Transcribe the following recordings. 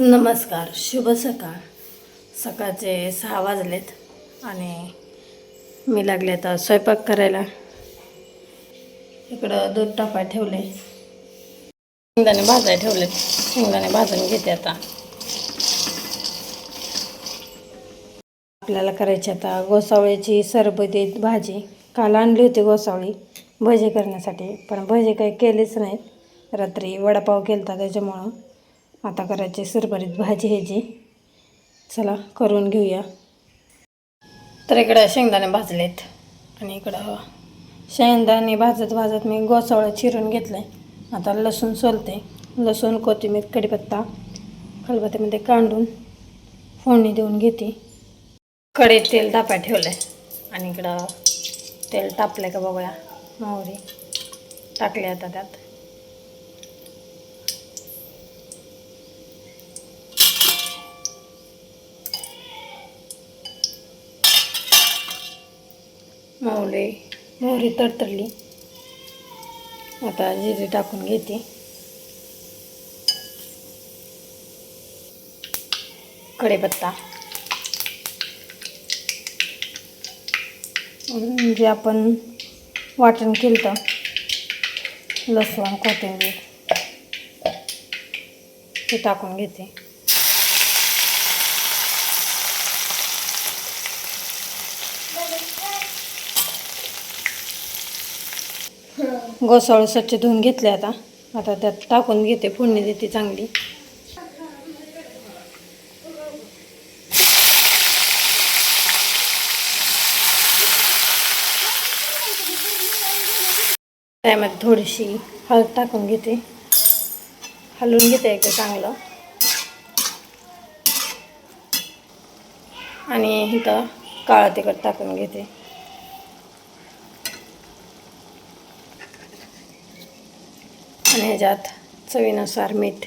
नमस्कार शुभ सकाळ. सकाळचे सहा वाजलेत आणि मी लागले आता स्वयंपाक करायला. इकडं दूध टाकाय ठेवले. शेंगदाणे भाजाय ठेवलेत. शेंगदाणे भाजून घेते आता. आपल्याला करायची आता गोसावळीची सरबतीत भाजी. काल आणली होती गोसावळी भजे करण्यासाठी. पण भजे काही केलेच नाहीत. रात्री वडापाव केलता त्याच्यामुळं. आता करायची सरभरीत भाजी ह्याची चला करून घेऊया. तर इकडं शेंगदाणे भाजलेत. आणि इकडं शेंगदाणे भाजत भाजत मी गोसावळं चिरून घेतलं आहे आता लसूण सोलते. लसूण कोथिंबीर कढीपत्ता खलबत्त्यामध्ये कांडून फोडणी देऊन घेते. कढईत तेल तापाय ठेवलं आहे आणि इकडं तेल तापलं का बघूया. मोहरी टाकले आता त्यात. मावले मोहरी तडतडली. आता जिरे टाकून घेते. कढीपत्ता. जे आपण वाटण केलं तर लसूण कोथिंबीर ते टाकून घेते. गोसाळं स्वच्छ धुवून घेतले आता. आता त्यात टाकून घेते फोडणी देते चांगली. त्यामध्ये थोडीशी हळद टाकून घेते. हलवून घेते एकदा चांगलं. आणि इथं काळं तिखट टाकून घेते. आणि ह्याच्यात चवीनुसार मीठ.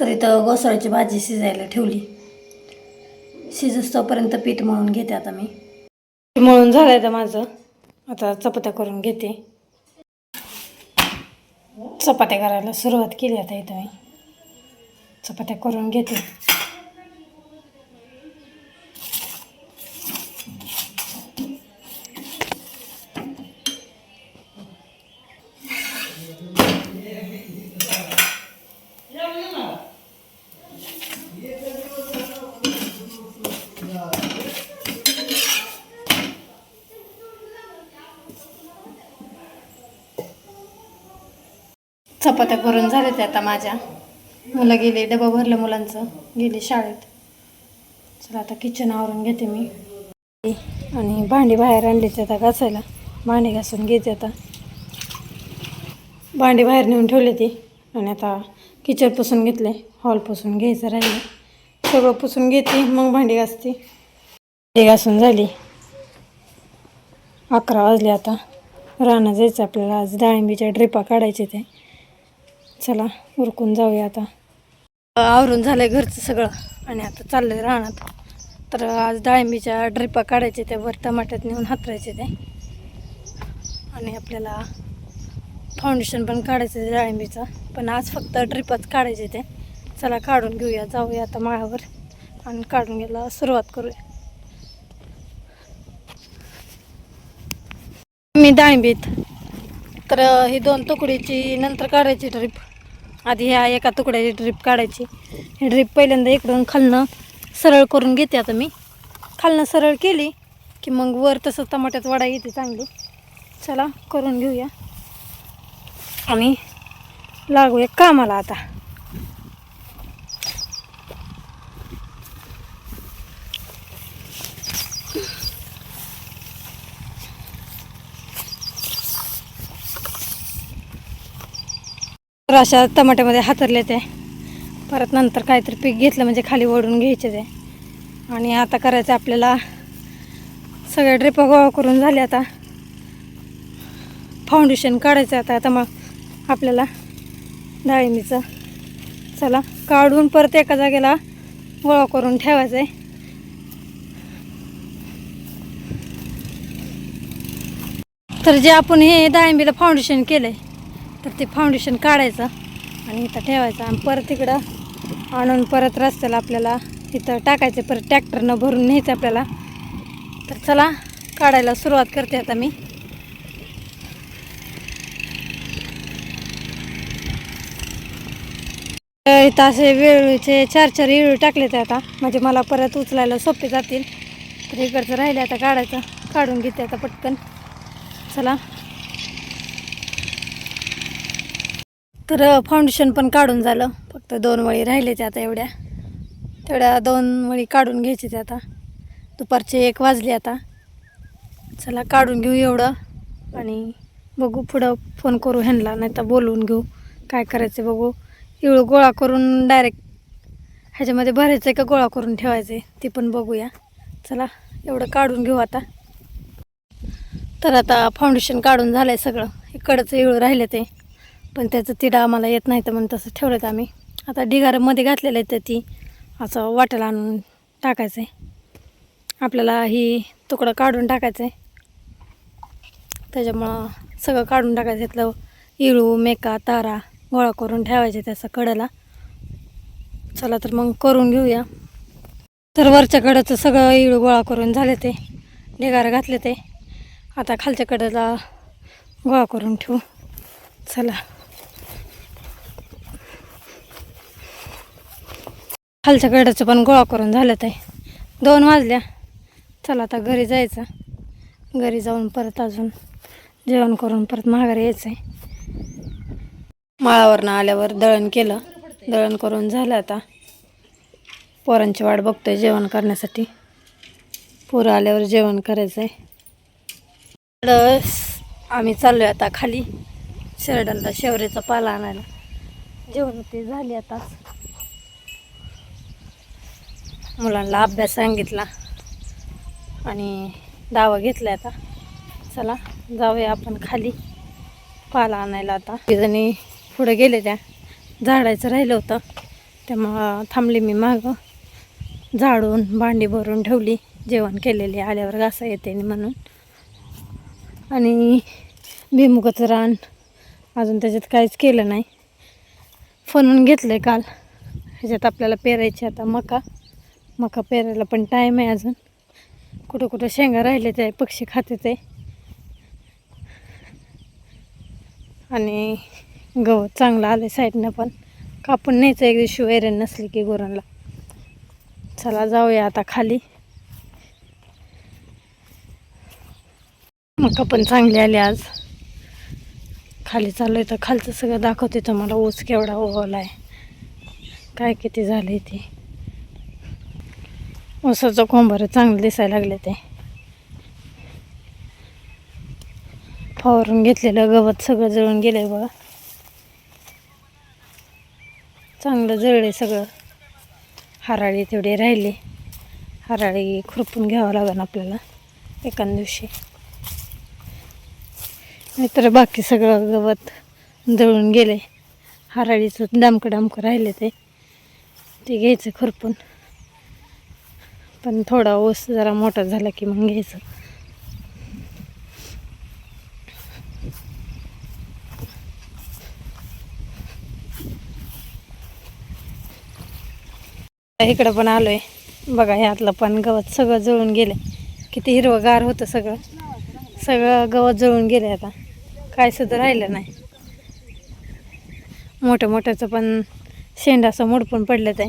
तर इथं गोसाळीची भाजी शिजायला ठेवली. शिजस्तोपर्यंत पीठ मळून घेते आता मी. मळून झालं तर माझं. आता चपात्या करून घेते. चपात्या करायला सुरुवात केली आता इथं मी. चपात्या करून घेते. चपात्या करून झाल्या त्या आता माझ्या. मुलं गेले डबा भरलं मुलांचं. गेले शाळेत. चला आता किचन आवरून घेते मी. आणि भांडी बाहेर आणली ते आता घासायला. भांडी घासून घेते आता. भांडी बाहेर नेऊन ठेवली ती. आणि आता किचन पुसून घेतले. हॉल पुसून घ्यायचं राहिलं. सगळं पुसून घेते मग भांडी घासते. भांडी घासून झाली. अकरा वाजले आता. राहणं जायचं आपल्याला. आज डाळिंबीच्या ड्रिपा काढायचे ते चला उरकून जाऊया आता. आवरून झालं आहे घरचं सगळं. आणि आता चाललं आहे राहणार तर आज डाळिंबीच्या ड्रिपा काढायचे ते वर टमाट्यात नेऊन हातरायचे ते. आणि आपल्याला फाउंडेशन पण काढायचं आहे डाळिंबीचं. पण आज फक्त ड्रिपच काढायचे ते. चला काढून घेऊया. जाऊया आता माळावर. आणि काढून घ्यायला सुरुवात करूया. मी डाळिंबीत. तर ही दोन तुकडीची नंतर काढायची ड्रिप. आधी ह्या एका तुकड्याची ड्रीप काढायची. ही ड्रीप पहिल्यांदा इकडून खालनं सरळ करून घेते आता मी. खालनं सरळ केली की मग वर तसं टमाट्यात वडा येते चांगली. चला करून घेऊया. आणि लागूया कामाला आता. तर अशा टमाट्यामध्ये हातरले ते. परत नंतर काहीतरी पीक घेतलं म्हणजे खाली ओढून घ्यायचे ते. आणि आता करायचं आपल्याला सगळ्या ड्रिपा गोळा करून झाले आता. फाउंडेशन काढायचं आता. आता मग आपल्याला डाळिंबीचं चला काढून परत एका जागेला गोळा करून ठेवायचं आहे. तर जे आपण हे डाळिंबीला फाउंडेशन केलं आहे तर ते फाउंडेशन काढायचं आणि इथं ठेवायचं आणि परत इकडं आणून परत रस्त्याला आपल्याला इथं टाकायचं. परत ट्रॅक्टरनं भरून न्यायचं आपल्याला. तर चला काढायला सुरुवात करते आता मी. तर इथं असे वेळूचे चार चार वेळू टाकले ते आता. म्हणजे मला परत उचलायला सोपे जातील. तर इकडचं राहिले आता काढायचं. काढून घेते आता पटकन. चला. तर फाउंडेशन पण काढून झालं. फक्त दोन वळी राहिले ते आता एवढ्या. तेवढ्या दोन वळी काढून घ्यायचे ते आता. दुपारचे एक वाजले आता. चला काढून घेऊ एवढं आणि बघू पुढं फोन करू ह्यांना नाही तर बोलवून घेऊ. काय करायचं बघू. एवढं गोळा करून डायरेक्ट ह्याच्यामध्ये भरायचं आहे का गोळा करून ठेवायचं आहे ते पण बघूया. चला एवढं काढून घेऊ आता. तर आता फाउंडेशन काढून झालं आहे सगळं. इकडचं एवढं राहिलं ते. पण त्याचं तिडा आम्हाला येत नाही तर म्हणून तसं ठेवलं आहे आम्ही. आता ढिगारामध्ये घातलेलं आहे तर ती असं वाट्याला आणून टाकायचं आहे आपल्याला ही तुकडं काढून टाकायचं आहे त्याच्यामुळं सगळं काढून टाकायचं. इथलं इळू मेका तारा गोळा करून ठेवायचे त्याचा कडेला चला तर मग करून घेऊया. तर वरच्या कडेचं सगळं इळू गोळा करून झाले ते. ढिगारा घातले ते. आता खालच्या कडेला गोळा करून ठेवू. चला. खालच्या कडेचं पण गोळा करून झालं ते दोन वाजल्या. चला आता घरी जायचं. घरी जाऊन परत अजून जेवण करून परत माघारी यायचं आहे माळावरनं आल्यावर दळण केलं. दळण करून झालं आता. पोरांची वाट बघतोय जेवण करण्यासाठी. पोरं आल्यावर जेवण करायचं आहे आम्ही चाललो आहे आता खाली. शेरडांना शेवरेचा पाला आणायला. जेवण ते झाली आता मुलांना अभ्यास सांगितला. आणि दावा घेतला आता. चला जाऊया आपण खाली. पाला आणायला आता. तिजणी पुढे गेले त्या. झाडायचं राहिलं होतं. त्यामुळं थांबली मी मागं. झाडून भांडी भरून ठेवली. जेवण केलेली. आल्यावर घासा येते म्हणून. आणि भुईमुगाचं रान अजून त्याच्यात काहीच केलं नाही. फणून घेतलं आहे काल. ह्याच्यात आपल्याला पेरायची आता मका. मका पेरायला पण टाईम आहे अजून. कुठं कुठं शेंगा राहिले ते पक्षी खाते ते. आणि गवत चांगलं आलं साईडनं पण. कापून न्यायचं एक दिवशी वैरण नसली की गुरांना. चला जाऊया आता खाली. मका पण चांगली आली आज. खाली चालू आहे तर खालचं सगळं दाखवते तुम्हाला ऊस केवढा ओवला आहे काय किती झाले ते. ऊसाचं कोंबर चांगलं दिसायला लागले ते. फवारून घेतलेलं गवत सगळं जळून गेलंय बघा. चांगलं जळले सगळं. हराळी तेवढे राहिले. हराळी खुरपून घ्यावं लागेल आपल्याला एका दिवशी. नाहीतर बाकी सगळं गवत जळून गेले हराळीचं डामकं डामकं राहिले ते. ते घ्यायचं खुरपून. पण थोडा ऊस जरा मोठा झाला की मग घ्यायचं. इकडं पण आलोय. बघा ह्यातलं पण गवत सगळं जळून गेलं किती हिरवंगार होतं सगळं. सगळं गवत जळून गेलं आता. काय सुद्धा राहिलं नाही. मोठं मोठ्याचं पण शेंडाचं असं मोडपून पडलं ते.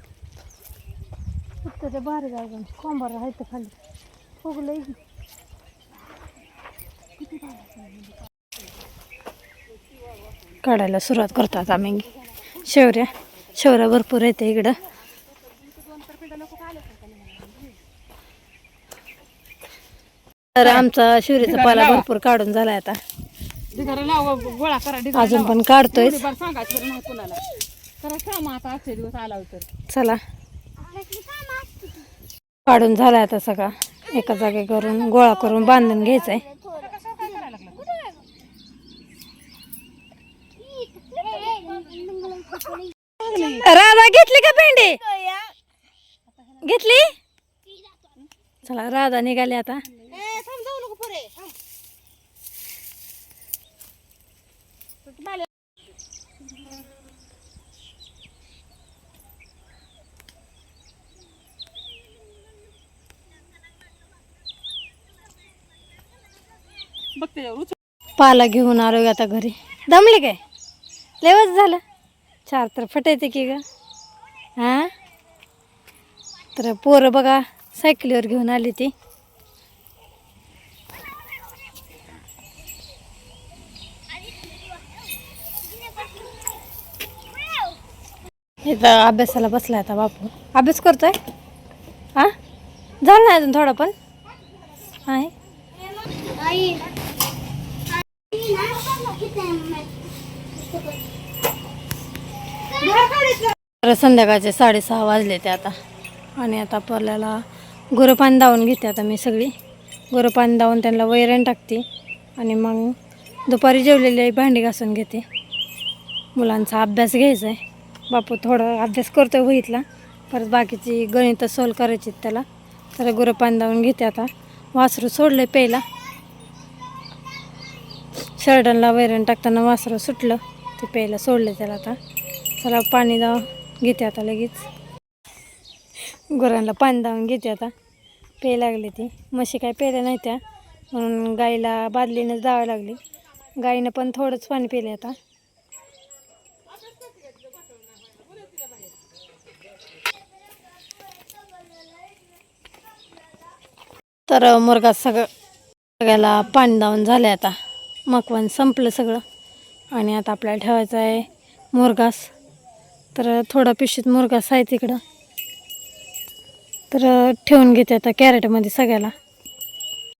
ते भारी जागा कोंबार आहे तर खाली. फुगलंय. काढायला सुरुवात करतात आम्ही. शेवऱ्या शेवऱ्या भरपूर येते इकडं. तर आमचा शिवरीचा पाला भरपूर काढून झालाय आता. गोळा करा अजून पण काढतोय सांगायचं बरं नाही कुणाला. करा काम आता आजचे दिवस आला तर चला. काढून झालाय आता सगळा. एका जागे करून गोळा करून बांधून घ्यायचंय. राधा घेतली का भेंडी? घेतली? चला राधा निघाली आता. पाला घेऊन आलो आता घरी. दमले काय? लेवच झालं. चार तर फटायते की ग. हां? तर पोरं बघा सायकलीवर घेऊन आली ती. इथं अभ्यासाला बसला आता बापू. अभ्यास करतोय? हां? झालं नाही अजून थोडं पण? आहे? तर संध्याकाळचे साडेसहा वाजले ते आता. आणि आता आपल्याला गुरपान दावून घेते आता मी सगळी. गुरपान दावून त्यांना वैरण टाकते. आणि मग दुपारी जेवलेली भांडी घासून घेते. मुलांचा अभ्यास घ्यायचा आहे. बापू थोडं अभ्यास करतो आहे वहीतला परत बाकीची गणितं सोल करायची आहेत त्याला. तर गुरपान दावून घेते आता. वासरू सोडलं प्यायला. शर्टनला वैरण टाकताना वासरं सुटलं. ते प्यायला सोडलं त्याला आता. चला पाणी दाव घेते आता लगेच. गुरांना पाणी दावून घेते आता. प्याय लागली ती. म्हशी काय प्यायल्या नाही त्या म्हणून गाईला बादलीनंच दावायला लागली. गाईनं पण थोडंच पाणी पिलं आता. तर मुरगा सगळं सगळ्याला पाणी दावून झालं आता. मकवान संपलं सगळं. आणि आता आपल्याला ठेवायचं आहे मुरगास तर थोडा पिशवीत मुरगास आहे तिकडं. तर ठेवून घेते आता कॅरेटमध्ये सगळ्याला.